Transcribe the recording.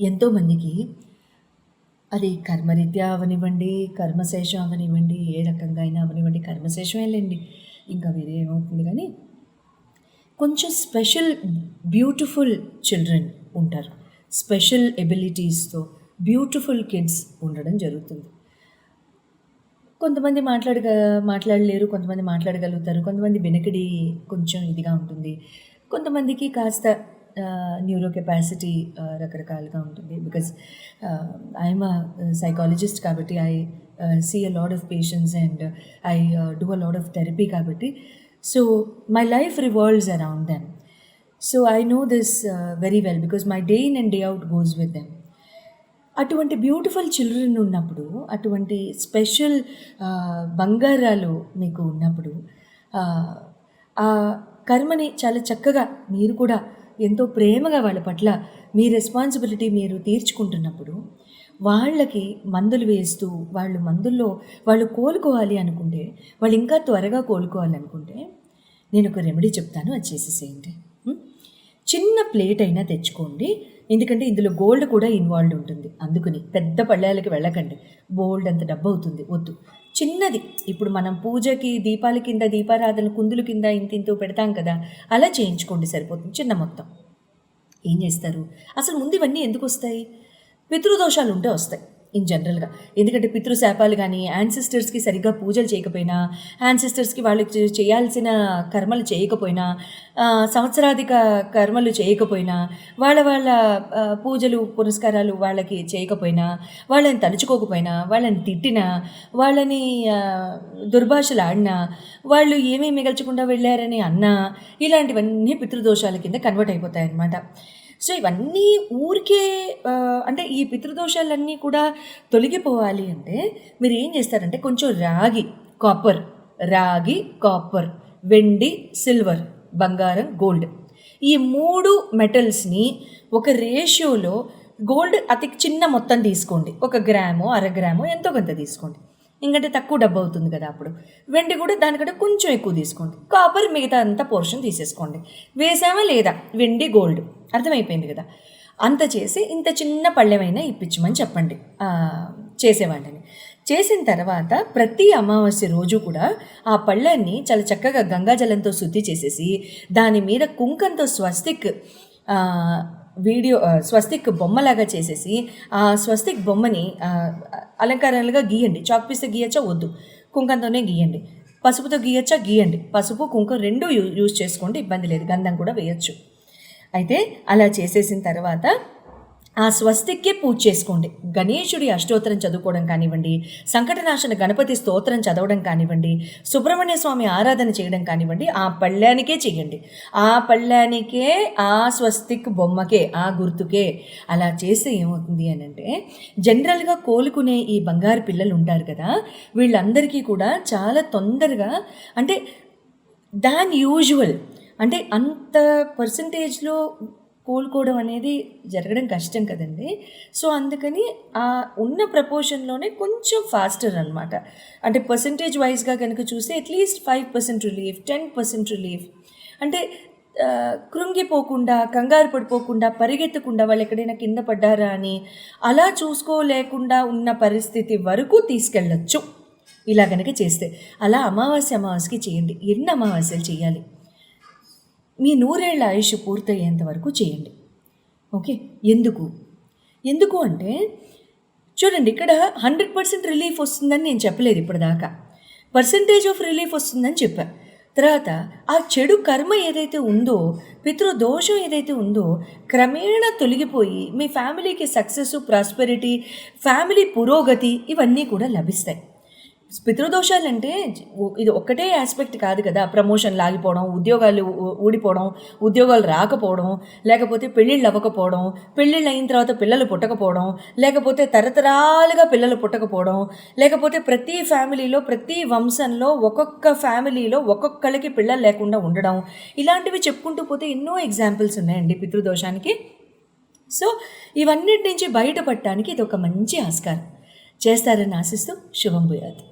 ఎంతోమందికి అది కర్మరీత్యా అవనివ్వండి కర్మశేషం అవనివ్వండి ఏ రకంగా అయినా అవనివ్వండి కర్మశేషమే లేండి ఇంకా వేరే ఏమవుతుంది కానీ కొంచెం స్పెషల్ బ్యూటిఫుల్ చిల్డ్రన్ ఉంటారు. స్పెషల్ ఎబిలిటీస్తో బ్యూటిఫుల్ కిడ్స్ ఉండడం జరుగుతుంది. కొంతమంది మాట్లాడగ మాట్లాడలేరు కొంతమంది మాట్లాడగలుగుతారు కొంతమంది వెనకడి కొంచెం ఇదిగా ఉంటుంది. కొంతమందికి కాస్త న్యూరో కెపాసిటీ రకరకాలుగా ఉంటుంది. బికాస్ ఐఎమ్ సైకాలజిస్ట్ కాబట్టి I see a lot of patients and I do a lot of therapy కాబట్టి. So my life revolves around them so I know this very well because my day in and day out goes with them అటువంటి beautiful children ఉన్నప్పుడు అటువంటి special బంగారాలు మీకు ఉన్నప్పుడు ఆ, ఆ కర్మని చాలా చక్కగా మీరు కూడా ఎంతో ప్రేమగా వాళ్ళ పట్ల మీ రెస్పాన్సిబిలిటీ మీరు తీర్చుకుంటున్నప్పుడు వాళ్ళకి మందులు వేస్తూ వాళ్ళు మందుల్లో వాళ్ళు కోలుకోవాలి అనుకుంటే వాళ్ళు ఇంకా త్వరగా కోలుకోవాలనుకుంటే నేను ఒక రెమెడీ చెప్తాను అది చేసేసేయండి. చిన్న ప్లేట్ అయినా తెచ్చుకోండి. ఎందుకంటే ఇందులో గోల్డ్ కూడా ఇన్వాల్వ్ ఉంటుంది. అందుకని పెద్ద పళ్ళాలకి వెళ్ళకండి. బోల్డ్ అంత డబ్బు అవుతుంది. వద్దు. చిన్నది. ఇప్పుడు మనం పూజకి దీపాల కింద దీపారాధన కుందుల కింద ఇంతింతూ పెడతాం కదా అలా చేయించుకోండి సరిపోతుంది చిన్న మొత్తం. ఏం చేస్తారు? అసలు ముందు ఇవన్నీ ఎందుకు వస్తాయి? పితృదోషాలు ఉంటే వస్తాయి. ఇన్ జనరల్గా. ఎందుకంటే పితృశాపాలు కానీ యాన్సిస్టర్స్కి సరిగ్గా పూజలు చేయకపోయినా యాన్సిస్టర్స్కి వాళ్ళకి చేయాల్సిన కర్మలు చేయకపోయినా సంవత్సరాధిక కర్మలు చేయకపోయినా వాళ్ళ వాళ్ళ పూజలు పురస్కారాలు వాళ్ళకి చేయకపోయినా వాళ్ళని తలుచుకోకపోయినా వాళ్ళని తిట్టినా వాళ్ళని దుర్భాషలు ఆడినా వాళ్ళు ఏమీ మిగల్చకుండా వెళ్ళారని అన్నా ఇలాంటివన్నీ పితృదోషాల కింద కన్వర్ట్ అయిపోతాయి అన్నమాట సో ఇవన్నీ ఊరికే అంటే ఈ పితృదోషాలన్నీ కూడా తొలగిపోవాలి అంటే మీరు ఏం చేస్తారంటే కొంచెం రాగి కాపర్ రాగి కాపర్ వెండి సిల్వర్ బంగారం గోల్డ్ ఈ మూడు మెటల్స్ని ఒక రేషియోలో గోల్డ్ అతి చిన్న మొత్తం తీసుకోండి. ఒక గ్రాము అర గ్రాము ఎంతో కొంత తీసుకోండి. ఎందుకంటే తక్కువ డబ్బు అవుతుంది కదా అప్పుడు. వెండి కూడా దానికంటే కొంచెం ఎక్కువ తీసుకోండి. కాపర్ మిగతా అంతా పోర్షన్ తీసేసుకోండి. వేసామా లేదా? వెండి గోల్డ్. అర్థమైపోయింది కదా? అంత చేసి ఇంత చిన్న పళ్ళెమైనా ఇప్పించమని చెప్పండి. చేసేవాళ్ళని చేసిన తర్వాత ప్రతి అమావాస్య రోజు కూడా ఆ పళ్ళన్ని చాలా చక్కగా గంగాజలంతో శుద్ధి చేసేసి దాని మీద కుంకంతో స్వస్తిక్ వీడియో స్వస్తిక్ బొమ్మలాగా చేసేసి ఆ స్వస్తిక్ బొమ్మని అలంకారాలుగా గీయండి. చాక్ పీస్తో గీయచ్చా? వద్దు. కుంకంతోనే గీయండి. పసుపుతో గీయచ్చా? గీయండి. పసుపు కుంకుమ రెండు యూ యూజ్ చేసుకోండి. ఇబ్బంది లేదు. గంధం కూడా వేయచ్చు. అయితే అలా చేసేసిన తర్వాత ఆ స్వస్తిక్కే పూజ చేసుకోండి. గణేశుడి అష్టోత్తరం చదువుకోవడం కానివ్వండి సంకటనాశన గణపతి స్తోత్రం చదవడం కానివ్వండి సుబ్రహ్మణ్య స్వామి ఆరాధన చేయడం కానివ్వండి ఆ పళ్ళానికే చేయండి. ఆ పళ్ళానికే ఆ స్వస్తిక్ బొమ్మకే ఆ గుర్తుకే అలా చేస్తే ఏమవుతుంది అని అంటే జనరల్గా కోలుకునే ఈ బంగారు పిల్లలు ఉంటారు కదా వీళ్ళందరికీ కూడా చాలా తొందరగా అంటే దాన్ యూజువల్ అంటే అంత పర్సంటేజ్లో కోలుకోవడం అనేది జరగడం కష్టం కదండి. సో అందుకని ఆ ఉన్న ప్రపోర్షన్లోనే కొంచెం ఫాస్టర్ అనమాట అంటే పర్సంటేజ్ వైజ్గా కనుక చూస్తే at least five percent relief ten percent relief అంటే కృంగిపోకుండా కంగారు పడిపోకుండా పరిగెత్తకుండా వాళ్ళు ఎక్కడైనా కింద పడ్డారా అని అలా చూసుకోలేకుండా ఉన్న పరిస్థితి వరకు తీసుకెళ్ళొచ్చు. ఇలా కనుక చేస్తే. అలా అమావాస్య అమావాస్యకి చేయండి. ఎన్ని అమావాస్యలు చేయాలి? మీ నూరేళ్ళ ఆయుష్ పూర్తయ్యేంత వరకు చేయండి. ఓకే? ఎందుకు? ఎందుకు అంటే చూడండి ఇక్కడ హండ్రెడ్ పర్సెంట్ రిలీఫ్ వస్తుందని నేను చెప్పలేదు ఇప్పటిదాకా. పర్సంటేజ్ ఆఫ్ రిలీఫ్ వస్తుందని చెప్పా. తర్వాత ఆ చెడు కర్మ ఏదైతే ఉందో పితృదోషం ఏదైతే ఉందో క్రమేణా తొలగిపోయి మీ ఫ్యామిలీకి సక్సెస్ ప్రాస్పెరిటీ ఫ్యామిలీ పురోగతి ఇవన్నీ కూడా లభిస్తాయి. పితృదోషాలు అంటే ఇది ఒక్కటే ఆస్పెక్ట్ కాదు కదా. ప్రమోషన్ లాగిపోవడం ఉద్యోగాలు ఊడిపోవడం ఉద్యోగాలు రాకపోవడం లేకపోతే పెళ్ళిళ్ళు అవ్వకపోవడం పెళ్ళిళ్ళు అయిన తర్వాత పిల్లలు పుట్టకపోవడం లేకపోతే తరతరాలుగా పిల్లలు పుట్టకపోవడం లేకపోతే ప్రతి ఫ్యామిలీలో ప్రతి వంశంలో ఒక్కొక్క ఫ్యామిలీలో ఒక్కొక్కళ్ళకి పిల్లలు లేకుండా ఉండడం ఇలాంటివి చెప్పుకుంటూ పోతే ఎన్నో ఎగ్జాంపుల్స్ ఉన్నాయండి పితృదోషానికి. సో ఇవన్నిటి నుంచి బయటపడటానికి ఇది ఒక మంచి ఆస్కారం. చేస్తారని ఆశిస్తూ శుభం భూయాత్.